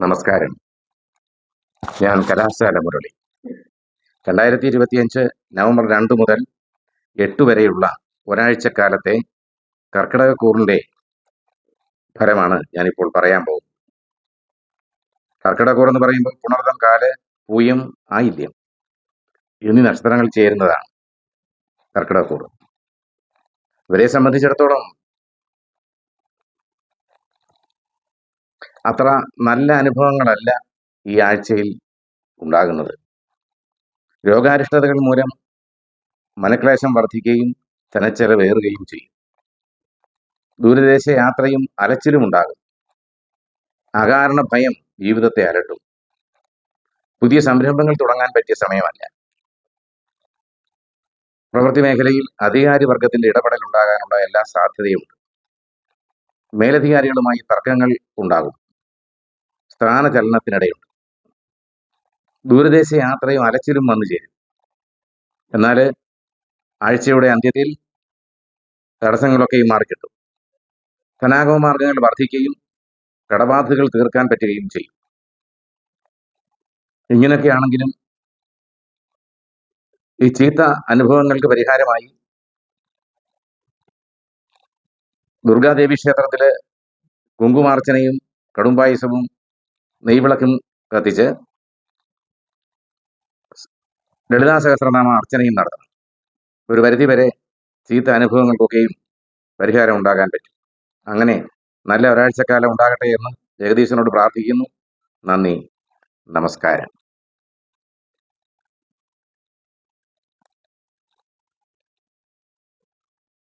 നമസ്കാരം. ഞാൻ കലാശാല മുരളി. രണ്ടായിരത്തി ഇരുപത്തിയഞ്ച് നവംബർ രണ്ട് മുതൽ എട്ട് വരെയുള്ള ഒരാഴ്ചക്കാലത്തെ കർക്കിടക കൂറിന്റെ ഫലമാണ് ഞാനിപ്പോൾ പറയാൻ പോകുന്നത്. കർക്കിടകൂർ എന്ന് പറയുമ്പോൾ പുണർതം കാൽ പൂയം ആയില്യം എന്നീ നക്ഷത്രങ്ങൾ ചേരുന്നതാണ് കർക്കിടകൂർ ഇവരെ സംബന്ധിച്ചിടത്തോളം അത്ര നല്ല അനുഭവങ്ങളല്ല ഈ ആഴ്ചയിൽ ഉണ്ടാകുന്നത്. രോഗാരിഷ്ടതകൾ മൂലം മനക്ലേശം വർദ്ധിക്കുകയും തനച്ചിറവേറുകയും ചെയ്യും. ദൂരദേശ യാത്രയും അലച്ചിലും ഉണ്ടാകും. അകാരണ ഭയം ജീവിതത്തെ അലട്ടും. പുതിയ സംരംഭങ്ങൾ തുടങ്ങാൻ പറ്റിയ സമയമല്ല. പ്രവൃത്തി മേഖലയിൽ അധികാരി വർഗത്തിന്റെ ഇടപെടൽ ഉണ്ടാകാനുള്ള എല്ലാ സാധ്യതയുമുണ്ട്. മേലധികാരികളുമായി തർക്കങ്ങൾ ഉണ്ടാകും. സ്ഥാനചലനത്തിനിടയുണ്ട്. ദൂരദേശ യാത്രയും അലച്ചിലും വന്നു ചേരും. എന്നാൽ ആഴ്ചയുടെ അന്ത്യത്തിൽ തടസ്സങ്ങളൊക്കെയും മാറിക്കിട്ടും ധനാഗമ മാർഗങ്ങൾ വർദ്ധിക്കുകയും കടബാധകൾ തീർക്കാൻ പറ്റുകയും ചെയ്യും. ഇങ്ങനെയൊക്കെയാണെങ്കിലും ഈ ചീത്ത അനുഭവങ്ങൾക്ക് പരിഹാരമായി ദുർഗാദേവി ക്ഷേത്രത്തിലെ കുങ്കുമാർച്ചനയും കടുംപായസവും നെയ്വിളക്കും കത്തിച്ച് ലളിതാ സഹസ്രനാമ അർച്ചനയും നടത്തണം. ഒരു പരിധി വരെ ചീത്ത അനുഭവങ്ങൾക്കൊക്കെയും പരിഹാരം ഉണ്ടാകാൻ പറ്റും. അങ്ങനെ നല്ല ഒരാഴ്ചക്കാലം ഉണ്ടാകട്ടെ എന്ന് ജഗദീശനോട് പ്രാർത്ഥിക്കുന്നു. നന്ദി. നമസ്കാരം.